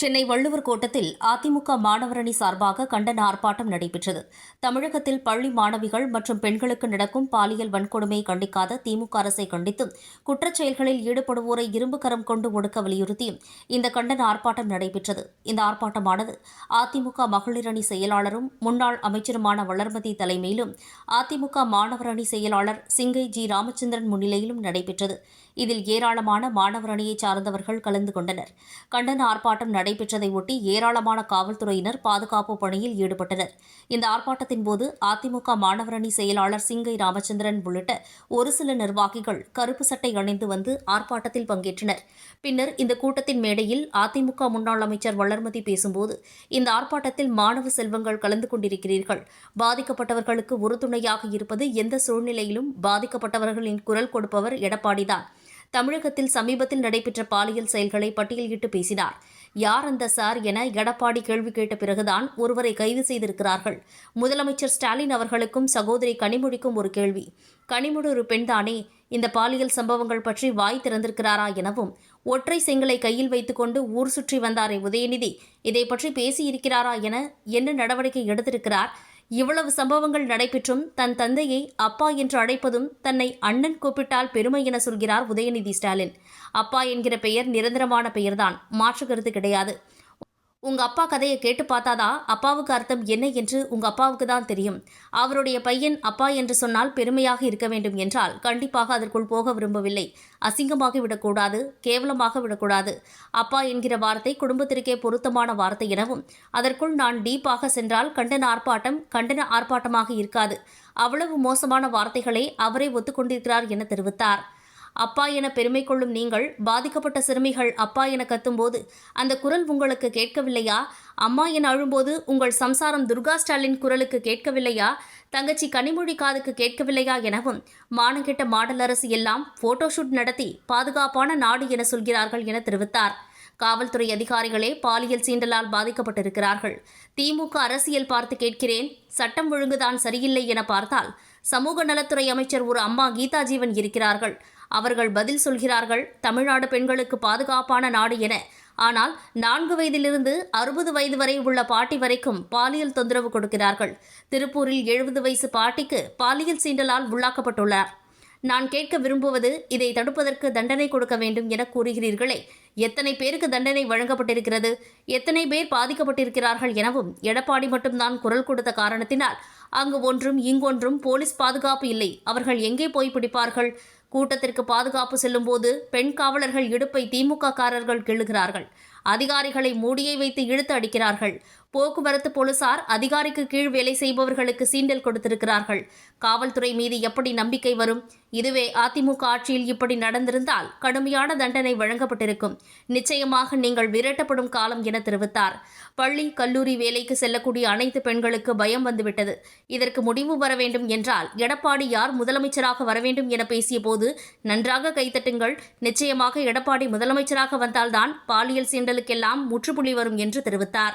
சென்னை வள்ளுவர் கோட்டத்தில் அதிமுக மாணவரணி சார்பாக கண்டன ஆர்ப்பாட்டம் நடைபெற்றது. தமிழகத்தில் பள்ளி மாணவிகள் மற்றும் பெண்களுக்கு நடக்கும் பாலியல் வன்கொடுமையை கண்டிக்காத திமுக அரசை கண்டித்தும் குற்றச்செயல்களில் ஈடுபடுவோரை இரும்பு கரம் கொண்டு ஒடுக்க வலியுறுத்தியும் இந்த கண்டன ஆர்ப்பாட்டம் நடைபெற்றது. இந்த ஆர்ப்பாட்டமானது அதிமுக மகளிர் அணி செயலாளரும் முன்னாள் அமைச்சருமான வளர்மதி தலைமையிலும் அதிமுக மாணவர் அணி செயலாளர் சிங்கை ஜி ராமச்சந்திரன் முன்னிலையிலும் நடைபெற்றது. இதில் ஏராளமான மாணவரணியை சார்ந்தவர்கள் கலந்து கொண்டனர். கண்டன ஆர்ப்பாட்டம் நடை ஒட்டி ஏராளமான காவல்துறையினர் பாதுகாப்பு பணியில் ஈடுபட்டனர். இந்த ஆர்ப்பாட்டத்தின் போது அதிமுக மாணவரணி செயலாளர் சிங்கை ராமச்சந்திரன் உள்ளிட்ட ஒரு சில நிர்வாகிகள் கருப்பு சட்டை அணிந்து வந்து ஆர்ப்பாட்டத்தில் பங்கேற்றனர். பின்னர் இந்த கூட்டத்தின் மேடையில் அதிமுக முன்னாள் அமைச்சர் வளர்மதி பேசும்போது இந்த ஆர்ப்பாட்டத்தில் மாணவ செல்வங்கள் கலந்து கொண்டிருக்கிறீர்கள். பாதிக்கப்பட்டவர்களுக்கு உறுதுணையாக இருப்பது எந்த சூழ்நிலையிலும் பாதிக்கப்பட்டவர்களின் குரல் கொடுப்பவர் எடப்பாடிதான் தமிழகத்தில் சமீபத்தில் நடைபெற்ற பாலியல் செயல்களை பட்டியலிட்டு பேசினார். யார் அந்த சார் என எடப்பாடி கேள்வி கேட்ட பிறகுதான் ஒருவரை கைது செய்திருக்கிறார்கள். முதலமைச்சர் ஸ்டாலின் அவர்களுக்கும் சகோதரி கனிமொழிக்கும் ஒரு கேள்வி. கனிமொழி ஒரு பெண்தானே? இந்த பாலியல் சம்பவங்கள் பற்றி வாய் திறந்திருக்கிறாரா எனவும் ஒற்றை செங்கலை கையில் வைத்துக்கொண்டு ஊர் சுற்றி வந்தாரே உதயநிதி இதை பற்றி பேசியிருக்கிறாரா என என்ன நடவடிக்கை எடுத்திருக்கிறார் இவ்வளவு சம்பவங்கள் நடைபெற்றும் தன் தந்தையை அப்பா என்று அழைப்பதும் தன்னை அண்ணன் கூப்பிட்டால் பெருமை என சொல்கிறார் உதயநிதி ஸ்டாலின். அப்பா என்கிற பெயர் நிரந்தரமான பெயர்தான். மாற்று கருத்து கிடையாது. உங்க அப்பா கதையை கேட்டு பார்த்தாதா அப்பாவுக்கு அர்த்தம் என்ன என்று உங்க அப்பாவுக்கு தான் தெரியும். அவருடைய பையன் அப்பா என்று சொன்னால் பெருமையாக இருக்க வேண்டும் என்றால் கண்டிப்பாக அதற்குள் போக விரும்பவில்லை. அசிங்கமாகி விடக்கூடாது கேவலமாக விடக்கூடாது. அப்பா என்கிற வார்த்தை குடும்பத்திற்கே பொருத்தமான வார்த்தை எனவும் அதற்குள் நான் டீப்பாக சென்றால் கண்டன ஆர்ப்பாட்டம் கண்டன ஆர்ப்பாட்டமாக இருக்காது. அவ்வளவு மோசமான வார்த்தைகளை அவரே ஒத்துக்கொண்டிருக்கிறார் என தெரிவித்தார். அப்பா என பெருமை கொள்ளும் நீங்கள் பாதிக்கப்பட்ட சிறுமிகள் அப்பா என கத்தும்போது அந்த குரல் உங்களுக்கு கேட்கவில்லையா? அம்மா என அழும்போது உங்கள் சம்சாரம் துர்கா ஸ்டாலின் குரலுக்கு கேட்கவில்லையா? தங்கச்சி கனிமொழி காதுக்கு கேட்கவில்லையா எனவும் மானங்கெட்ட மாடல் அரசு எல்லாம் போட்டோஷூட் நடத்தி பாதுகாப்பான நாடு என சொல்கிறார்கள் என தெரிவித்தார். காவல்துறை அதிகாரிகளே பாலியல் சீண்டலால் பாதிக்கப்பட்டிருக்கிறார்கள். திமுக அரசியல் பார்த்து கேட்கிறேன் சட்டம் ஒழுங்குதான் சரியில்லை என பார்த்தால் சமூக நலத்துறை அமைச்சர் ஒரு அம்மா கீதா ஜீவன் இருக்கிறார்கள். அவர்கள் பதில் சொல்கிறார்கள் தமிழ்நாடு பெண்களுக்கு பாதுகாப்பான நாடு என. ஆனால் நான்கு வயதிலிருந்து அறுபது வயது வரை உள்ள பாட்டி வரைக்கும் பாலியல் தொந்தரவு கொடுக்கிறார்கள். திருப்பூரில் எழுபது வயசு பாட்டிக்கு பாலியல் சீண்டலால் உள்ளாக்கப்பட்டுள்ளார். நான் கேட்க விரும்புவது இதை தடுப்பதற்கு தண்டனை கொடுக்க வேண்டும் என கூறுகிறீர்களே. எத்தனை பேருக்கு தண்டனை வழங்கப்பட்டிருக்கிறது? எத்தனை பேர் பாதிக்கப்பட்டிருக்கிறார்கள் எனவும் எடப்பாடி மட்டும்தான் குரல் கொடுத்த காரணத்தினால் அங்கு ஒன்றும் இங்கொன்றும் போலீஸ் பாதுகாப்பு இல்லை. அவர்கள் எங்கே போய் பிடிப்பார்கள்? கூட்டத்திற்கு பாதுகாப்பு செல்லும்போது பெண் காவலர்கள் இடுப்பை திமுக காரர்கள் கிள்ளுகிறார்கள். அதிகாரிகளை மூடியை வைத்து இழுத்து அடிக்கிறார்கள். போக்குவரத்து போலீசார் அதிகாரிக்கு கீழ் வேலை செய்பவர்களுக்கு சீண்டல் கொடுத்திருக்கிறார்கள். காவல்துறை மீது எப்படி நம்பிக்கை வரும்? இதுவே அதிமுக ஆட்சியில் இப்படி நடந்திருந்தால் கடுமையான தண்டனை வழங்கப்பட்டிருக்கும். நிச்சயமாக நீங்கள் விரட்டப்படும் காலம் என தெரிவித்தார். பள்ளி கல்லூரி வேலைக்கு செல்லக்கூடிய அனைத்து பெண்களுக்கு பயம் வந்துவிட்டது. இதற்கு முடிவு வர வேண்டும் என்றால் எடப்பாடி யார் முதலமைச்சராக வர வேண்டும் என பேசிய போது நன்றாக கைத்தட்டுங்கள் நிச்சயமாக எடப்பாடி முதலமைச்சராக வந்தால்தான் பாலியல் சீண்டலுக்கெல்லாம் முற்றுப்புள்ளி வரும் என்று தெரிவித்தார்.